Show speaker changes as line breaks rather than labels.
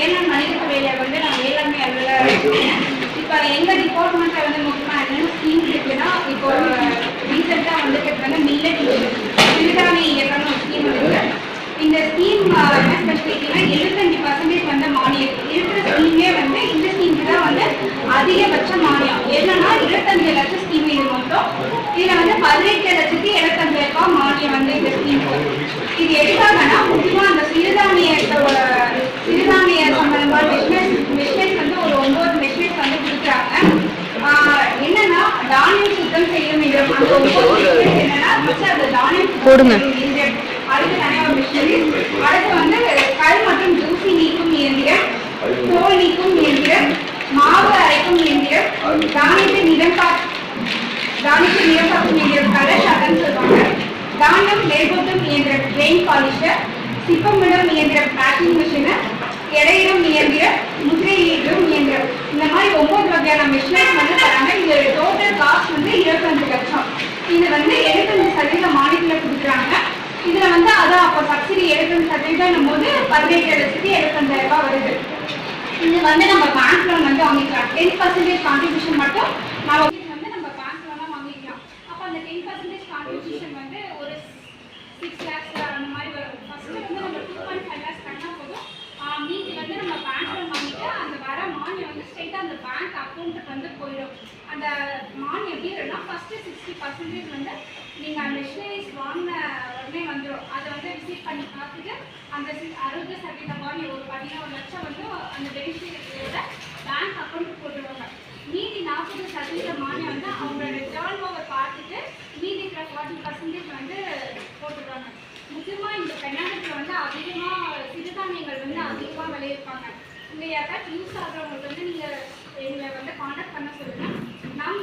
வேளாண் மனிதத்துறையில வந்து நான் வேளாண்மை அலுவலர் இப்போ எங்க டிபார்ட்மெண்ட்ல வந்து முக்கியமா என்னென்ன ஸ்கீம் இருக்குன்னா இப்போ ரீசெண்டா வந்துட்டு வந்து மில்லட் சிறுதானிய இயக்கம்னு ஒரு ஸ்கீம் இருக்கு இந்த ஸ்கீம் என்ன ஸ்பெஷலிட்டினா எழுபத்தஞ்சு பர்சன்டேஜ் வந்து மானியம். இருக்கிற ஸ்கீமே வந்து இந்த ஸ்கீமுக்கு தான் வந்து அதிகபட்ச மானியம். என்னன்னா இருபத்தஞ்சு லட்சம் ஸ்கீம் இது மொத்தம் இதுல வந்து பதினெட்டு லட்சத்தி எழுபத்தஞ்சாயிரம் ரூபாய் மானியம் வந்து இந்த ஸ்கீமுக்கு இது எதுக்காகனா முக்கியமா அந்த சிறுதானியத்தோட சிறுதானிய சம்பந்தமான மிஷினஸ் மிஷினஸ் வந்து ஒரு ஒன்பது மிஷினஸ் வந்து கொடுக்குறாங்க ஆஹ் என்னன்னா தானியம் சுத்தம் செய்யும் இடம் அந்த ஒன்பது missionaries என்னன்னா first அந்த தானியம் சுத்தம்
போடுங்க.
அடுத்து வந்து கல் மற்றும் தூசி நீக்கும் இயந்திரம் தோல் நீக்கும் இயந்திரம் மாவு அரைக்கும் இயந்திரம் தானியத்தை நிறம் தானியத்தை நிறம் காக்கும் இயந்திரம் கலர் சொல்லுவாங்க. தானியம் லேபோட்டும் இயந்திரம் கிரெயின் பாலிஷர் சிப்பமிடும் இயந்திரம் பேக்கிங் மிஷினு எடையிடும் இயந்திரம் முத்திரையிடும் இயந்திரம். இந்த மாதிரி ஒன்பது வகையான மிஷினரிஸ் வந்து தராங்க டோட்டல் காஸ்ட் வந்து இருபத்தஞ்சு லட்சம். இது வந்து எழுபத்தஞ்சு சதவீத மானியத்தில் கொடுக்குறாங்க. இதுல வந்து அதான் அப்போ சப்சிடி எழுபத்தஞ்சு சதவீதம் போது பதினெட்டு லட்சத்தி எழுபத்தஞ்சாயிரம் ரூபாய் வருது. இது வந்து நம்ம பேங்க் லோன் வந்து வாங்கிக்கலாம். டென் பர்சன்டேஜ் கான்ட்ரிபியூஷன் மட்டும் நம்ம வந்து நம்ம பேங்க் லோனாக வாங்கிக்கலாம். அப்போ அந்த டென் பர்சன்டேஜ் கான்ட்ரிபியூஷன் வந்து ஒரு சிக்ஸ் லேக்ஸ் அந்த மாதிரி வரும் ஃபர்ஸ்ட் வந்து நம்ம டூ பாயிண்ட் ஃபைவ் லேக்ஸ் கட்டினா போதும் ஆஹ் மீதி வந்து நம்ம பேங்க் லோன் வாங்கிட்டு அந்த வர மானியம் வந்து ஸ்ட்ரெயிட்டாக அந்த பேங்க் அக்கௌண்ட்டுக்கு வந்து போயிடும். அந்த மான் எப்படி இருக்குன்னா ஃபர்ஸ்ட் சிக்ஸ்டி பர்சன்டேஜ் வந்து நீங்கள் அந்த மிஷினரிஸ் வாங்கின உடனே வந்துடும் அதை வந்து விசிட் பண்ணி பார்த்துட்டு அந்த அறுபது சதவீத மானியம் ஒரு பதினோரு லட்சம் வந்து அந்த பெனிஃபிஷரியோட பேங்க் அக்கௌண்ட்டுக்கு போட்டுருவாங்க. மீதி நாற்பது சதவீத மானியம் வந்து அவங்களோட டேர்ன் ஓவர் பார்த்துட்டு மீதி இருக்கிற ஃபார்ட்டி பர்சன்டேஜ் வந்து போட்டுருவாங்க. முக்கியமாக இந்த பெண்ணாங்கத்தில் வந்து அதிகமாக சிறுதானியங்கள் வந்து அதிகமாக விளைவிப்பாங்க. இங்கே யாருக்காச்சும் யூஸ் ஆகிறவங்களுக்கு வந்து கனெக்ட் பண்ண சொல்லுங்கள் நம்ம